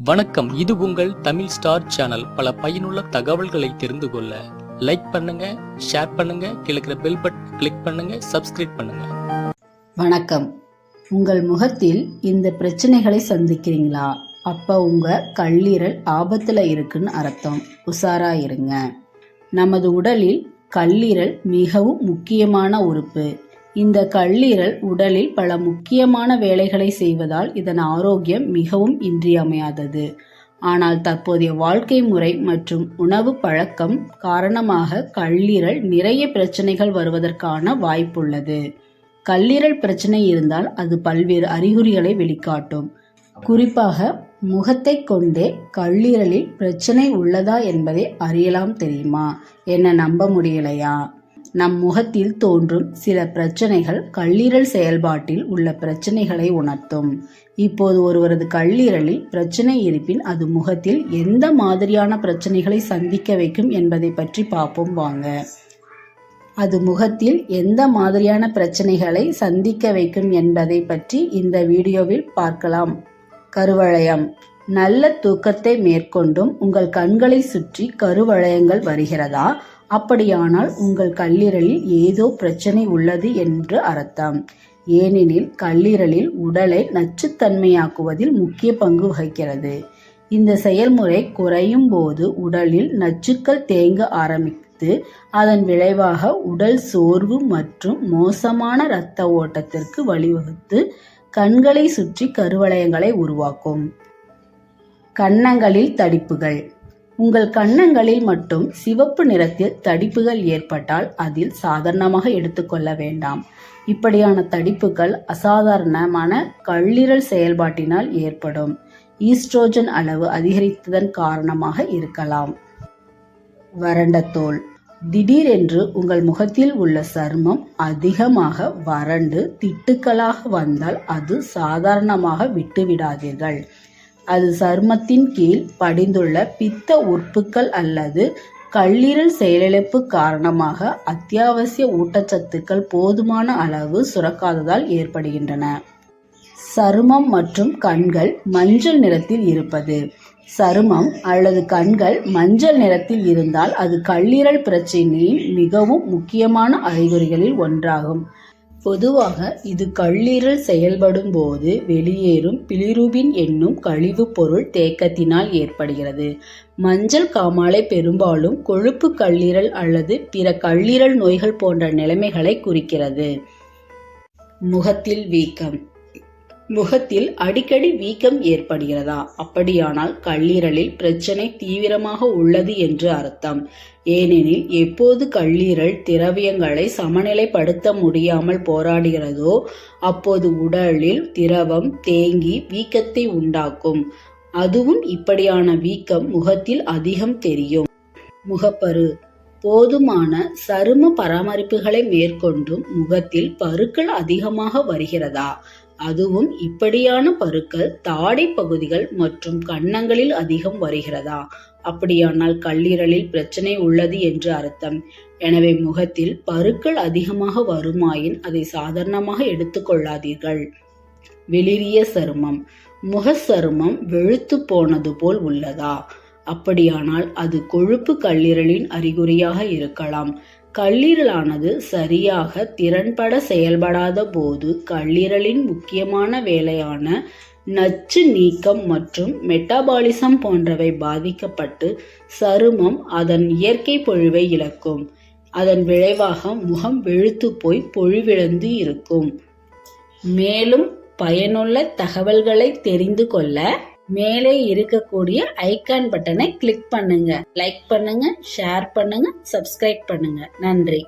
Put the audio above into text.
வணக்கம். இது உங்கள் தமிழ் ஸ்டார் சேனல். பல பயனுள்ள தகவல்களை தெரிந்து கொள்ள லைக் பண்ணுங்க ஷேர் பண்ணுங்க கிழக்கிற பெல் பட்டன் கிளிக் பண்ணுங்க சப்ஸ்கிரைப் பண்ணுங்க. வணக்கம். உங்கள் முகத்தில் இந்த பிரச்சனைகளை சந்திக்கிறீங்களா? அப்போ உங்கள் கல்லீரல் ஆபத்தில் இருக்குன்னு அர்த்தம். உஷாரா இருங்க. நமது உடலில் கல்லீரல் மிகவும் முக்கியமான உறுப்பு. இந்த கல்லீரல் உடலில் பல முக்கியமான வேலைகளை செய்வதால் இதன் ஆரோக்கியம் மிகவும் இன்றியமையாதது. ஆனால் தற்போதைய வாழ்க்கை முறை மற்றும் உணவு பழக்கம் காரணமாக கல்லீரல் நிறைய பிரச்சனைகள் வருவதற்கான வாய்ப்புள்ளது. கல்லீரல் பிரச்சனை இருந்தால் அது பல்வேறு அறிகுறிகளை வெளிக்காட்டும். குறிப்பாக முகத்தை கொண்டே கல்லீரலில் பிரச்சனை உள்ளதா என்பதை அறியலாம் தெரியுமா? என்ன நம்ப முடியலையா? நம் முகத்தில் தோன்றும் சில பிரச்சனைகள் கல்லீரல் செயல்பாட்டில் உள்ள பிரச்சனைகளை உணர்த்தும். இப்போது ஒருவரது கல்லீரலில் பிரச்சனை இருப்பின் அது முகத்தில் எந்த மாதிரியான பிரச்சனைகளை சந்திக்க வைக்கும் என்பதை பற்றி பார்ப்போம் வாங்க. அது முகத்தில் எந்த மாதிரியான பிரச்சனைகளை சந்திக்க வைக்கும் என்பதை பற்றி இந்த வீடியோவில் பார்க்கலாம். கருவளையம். நல்ல தூக்கத்தை மேற்கொண்டும் உங்கள் கண்களை சுற்றி கருவளையங்கள் வருகிறதா? அப்படியானால் உங்கள் கல்லீரலில் ஏதோ பிரச்சனை உள்ளது என்று அர்த்தம். ஏனெனில் கல்லீரலில் உடலை நச்சுத்தன்மையாக்குவதில் முக்கிய பங்கு வகிக்கிறது. இந்த செயல்முறை குறையும் போது உடலில் நச்சுக்கள் தேங்க ஆரம்பித்து அதன் விளைவாக உடல் சோர்வு மற்றும் மோசமான இரத்த ஓட்டத்திற்கு வழிவகுத்து கண்களை சுற்றி கருவளையங்களை உருவாக்கும். கன்னங்களில் தடிப்புகள். உங்கள் கன்னங்களில் மட்டும் சிவப்பு நிறத்தில் தடிப்புகள் ஏற்பட்டால் அதில் சாதாரணமாக எடுத்துக்கொள்ள வேண்டாம். இப்படியான தடிப்புகள் அசாதாரணமான கல்லீரல் செயல்பாட்டினால் ஏற்படும். ஈஸ்ட்ரோஜன் அளவு அதிகரித்ததன் காரணமாக இருக்கலாம். வறண்ட தோல். திடீரென்று உங்கள் முகத்தில் உள்ள சருமம் அதிகமாக வறண்டு திட்டுக்களாக வந்தால் அது சாதாரணமாக விட்டுவிடாதீர்கள். அது சருமத்தின் கீழ் படிந்துள்ள பித்த உறுப்புகள் அல்லது கல்லீரல் செயலிழப்பு காரணமாக அத்தியாவசிய ஊட்டச்சத்துக்கள் போதுமான அளவு சுரக்காததால் ஏற்படுகின்றன. சருமம் மற்றும் கண்கள் மஞ்சள் நிறத்தில் இருப்பது. சருமம் அல்லது கண்கள் மஞ்சள் நிறத்தில் இருந்தால் அது கல்லீரல் பிரச்சினையின் மிகவும் முக்கியமான அறிகுறிகளில் ஒன்றாகும். பொதுவாக இது கல்லீரல் செயல்படும் போது வெளியேறும் பிலிருபின் என்னும் கழிவுப் பொருள் தேக்கத்தினால் ஏற்படுகிறது. மஞ்சள் காமாலை பெரும்பாலும் கொழுப்பு கல்லீரல் அல்லது பிற கல்லீரல் நோய்கள் போன்ற நிலைமைகளை குறிக்கிறது. முகத்தில் வீக்கம். முகத்தில் அடிக்கடி வீக்கம் ஏற்படுகிறதா? அப்படியானால் கல்லீரலில் பிரச்சனை தீவிரமாக உள்ளது என்று அர்த்தம். ஏனெனில் எப்போது கல்லீரல் திரவியங்களை சமநிலைப்படுத்த முடியாமல் போராடுகிறதோ அப்போது உடலில் திரவம் தேங்கி வீக்கத்தை உண்டாக்கும். அதுவும் இப்படியான வீக்கம் முகத்தில் அதிகம் தெரியும். முகப்பரு. போதுமான சரும பராமரிப்புகளை மேற்கொண்டும் முகத்தில் பருக்கள் அதிகமாக வருகிறதா? அதுவும் இப்படியான பருக்கள் தாடை பகுதிகள் மற்றும் கன்னங்களில் அதிகம் வருகிறதா? அப்படியானால் கல்லீரலில் பிரச்சனை உள்ளது என்று அர்த்தம். எனவே முகத்தில் பருக்கள் அதிகமாக வருமாயின் அதை சாதாரணமாக எடுத்துக்கொள்ளாதீர்கள் வெளிரிய சருமம். முக சருமம் வெளுத்து போனது போல் உள்ளதா? அப்படியானால் அது கொழுப்பு கல்லீரலின் அறிகுறியாக இருக்கலாம். கல்லீரலானது சரியாக திறன்பட செயல்படாத போது கல்லீரலின் முக்கியமான வேலையான நச்சு நீக்கம் மற்றும் மெட்டாபாலிசம் போன்றவை பாதிக்கப்பட்டு சருமம் அதன் இயற்கை பொழிவை இழக்கும். அதன் விளைவாக முகம் வெளுத்து போய் பொழிவிழந்து இருக்கும். மேலும் பயனுள்ள தகவல்களை தெரிந்து கொள்ள மேலே இருக்கக்கூடிய ஐகான் பட்டனை கிளிக் பண்ணுங்க. லைக் பண்ணுங்க ஷேர் பண்ணுங்க சப்ஸ்கிரைப் பண்ணுங்க. நன்றி.